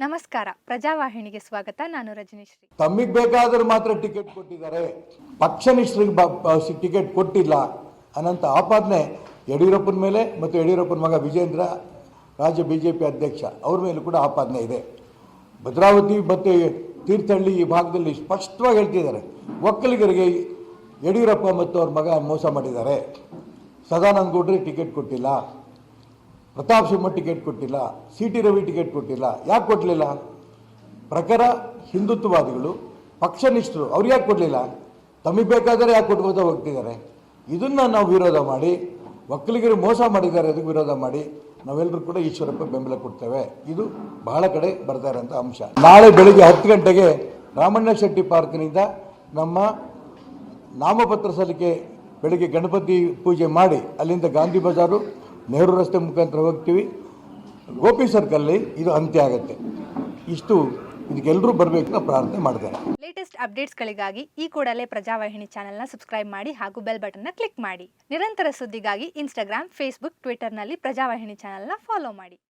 ನಮಸ್ಕಾರ. ಪ್ರಜಾವಾಹಿನಿಗೆ ಸ್ವಾಗತ. ನಾನು ರಜನೀಶ್ರೀ ತಮ್ಮಿಗೆ ಬೇಕಾದ್ರೆ ಮಾತ್ರ ಟಿಕೆಟ್ ಕೊಟ್ಟಿದ್ದಾರೆ. ಪಕ್ಷನಿಷ್ಠರಿಗೆ ಬ- ಬ- ಟಿಕೆಟ್ ಕೊಟ್ಟಿಲ್ಲ. ಅನ್ನಂತ ಆಪಾದನೆ ಯಡಿಯೂರಪ್ಪನ ಮೇಲೆ ಮತ್ತು ಯಡಿಯೂರಪ್ಪನ ಮಗ ವಿಜೇಂದ್ರ, ರಾಜ್ಯ ಬಿ ಜೆ ಪಿ ಅಧ್ಯಕ್ಷ ಅವ್ರ ಮೇಲೂ ಕೂಡ ಆಪಾದನೆ ಇದೆ. ಭದ್ರಾವತಿ ಮತ್ತು ತೀರ್ಥಹಳ್ಳಿ ಈ ಭಾಗದಲ್ಲಿ ಸ್ಪಷ್ಟವಾಗಿ ಹೇಳ್ತಿದ್ದಾರೆ. ಒಕ್ಕಲಿಗರಿಗೆ ಯಡಿಯೂರಪ್ಪ ಮತ್ತು ಅವ್ರ ಮಗ ಮೋಸ ಮಾಡಿದ್ದಾರೆ. ಸದಾನಂದ ಗೌಡ್ರಿಗೆ ಟಿಕೆಟ್ ಕೊಟ್ಟಿಲ್ಲ. ಪ್ರತಾಪ್ ಸಿಂಹ ಟಿಕೆಟ್ ಕೊಟ್ಟಿಲ್ಲ ಸಿ ಟಿ ರವಿ ಟಿಕೆಟ್ ಕೊಟ್ಟಿಲ್ಲ, ಯಾಕೆ ಕೊಟ್ಟಲಿಲ್ಲ ಪ್ರಖರ ಹಿಂದುತ್ವವಾದಿಗಳು, ಪಕ್ಷನಿಷ್ಠರು, ಅವ್ರು ಯಾಕೆ ಕೊಡಲಿಲ್ಲ? ತಮಗೆ ಬೇಕಾದರೆ ಯಾಕೆ ಕೊಟ್ಕೋತಾ ಹೋಗ್ತಿದ್ದಾರೆ? ಇದನ್ನು ನಾವು ವಿರೋಧ ಮಾಡಿ ಒಕ್ಕಲಿಗರು ಮೋಸ ಮಾಡಿದ್ದಾರೆ ಅದಕ್ಕೆ ವಿರೋಧ ಮಾಡಿ ನಾವೆಲ್ಲರೂ ಕೂಡ ಈಶ್ವರಪ್ಪ ಬೆಂಬಲ ಕೊಡ್ತೇವೆ. ಇದು ಬಹಳ ಕಡೆ ಬರ್ತಾ ಇರೋಂಥ ಅಂಶ. ನಾಳೆ ಬೆಳಿಗ್ಗೆ ಹತ್ತು ಗಂಟೆಗೆ ರಾಮಣ್ಣ ಶೆಟ್ಟಿ ಪಾರ್ಕ್ನಿಂದ ನಮ್ಮ ನಾಮಪತ್ರ ಸಲ್ಲಿಕೆ, ಬೆಳಿಗ್ಗೆ ಗಣಪತಿ ಪೂಜೆ ಮಾಡಿ, ಅಲ್ಲಿಂದ ಗಾಂಧಿ ಬಜಾರು ನೆಹರು ರಸ್ತೆ ಮುಖಾಂತರ ಹೋಗ್ತೀವಿ. ಗೋಪಿ ಸರ್ಕಲ್ಲಿ ಇದು ಅಂತ್ಯ ಆಗುತ್ತೆ. ಇಷ್ಟು ಇದಕ್ಕೆಲ್ಲರೂ ಬರಬೇಕು ಅಂತ ಪ್ರಾರ್ಥನೆ ಮಾಡ್ತೇನೆ. ಲೇಟೆಸ್ಟ್ ಅಪ್ಡೇಟ್ಸ್ಗಳಿಗಾಗಿ ಈ ಕೂಡಲೇ ಪ್ರಜಾವಾಹಿನಿ ಚಾನೆಲ್ನ ಸಬ್ಸ್ಕ್ರೈಬ್ ಮಾಡಿ ಹಾಗೂ ಬೆಲ್ ಬಟನ್ನ ಕ್ಲಿಕ್ ಮಾಡಿ. ನಿರಂತರ ಸುದ್ದಿಗಾಗಿ ಇನ್ಸ್ಟಾಗ್ರಾಮ್ ಫೇಸ್ಬುಕ್ ಟ್ವಿಟರ್ನಲ್ಲಿ ಪ್ರಜಾವಾಹಿನಿ ಚಾನೆಲ್ನ ಫಾಲೋ ಮಾಡಿ.